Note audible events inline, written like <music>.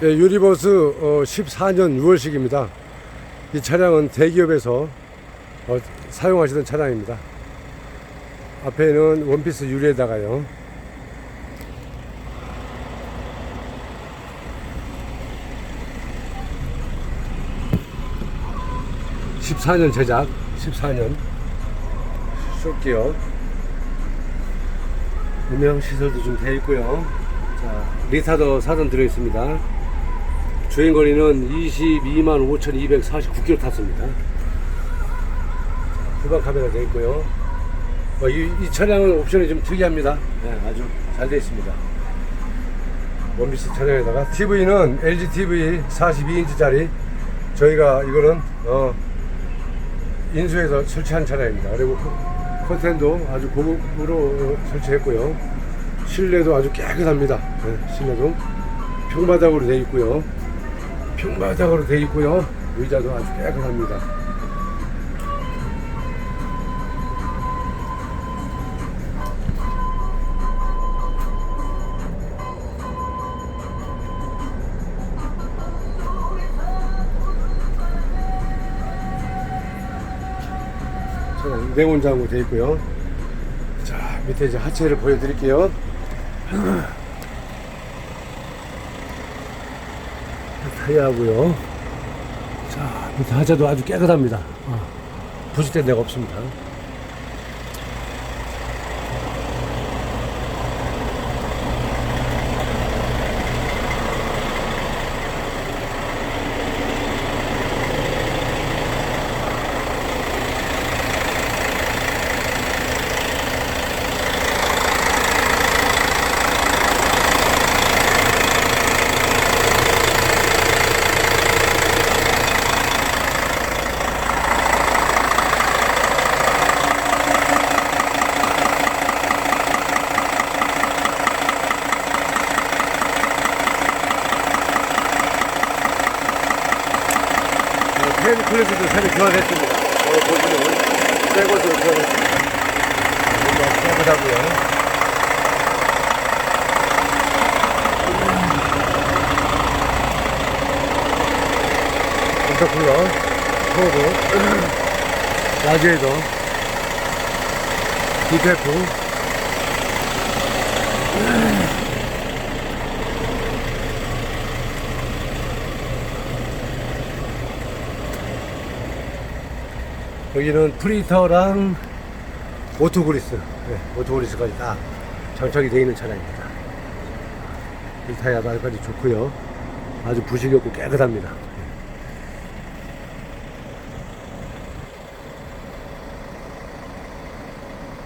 예, 유리버스 어, 14년 6월식입니다. 이 차량은 대기업에서 어, 사용하시던 차량입니다. 앞에는 원피스 유리에다가요. (14년) 제작 (14년) 쏠게요 음영 시설도 좀 되어 있고요 자 리타더 사전 들어 있습니다 주행 거리는 22만 5,249km 탔습니다 후방 카메라 되어 있고요 어, 이, 이 차량은 옵션이 좀 특이합니다 네, 아주 잘 되어 있습니다 원비스 차량에다가 TV는 LG TV 42인치짜리 저희가 이거는 어, 인수해서 설치한 차량입니다. 그리고 커- 커튼도 아주 고급으로 설치했고요. 실내도 아주 깨끗합니다. 네, 실내도 평바닥으로 되어 있고요. 평바닥으로 되어 있고요. 의자도 아주 깨끗합니다. 내원장으로 되어 있고요. 자, 밑에 이제 하체를 보여드릴게요. <clears throat> 타이어하고요. 자, 밑에 하체도 아주 깨끗합니다. 어, 부식된 데가 없습니다. 어, 펜 클래스도 새로 교환했습니다. 어, 보시면 새 것으로 교환했습니다. 뭔가 깨끗하고요. 인터쿨러, 소드, 라디에이터, 디테프, 여기는 프리터랑 오토그리스, 네, 오토그리스까지 다 장착이 되어 있는 차량입니다. 이 타이어 발까지 좋고요. 아주 부식이 없고 깨끗합니다.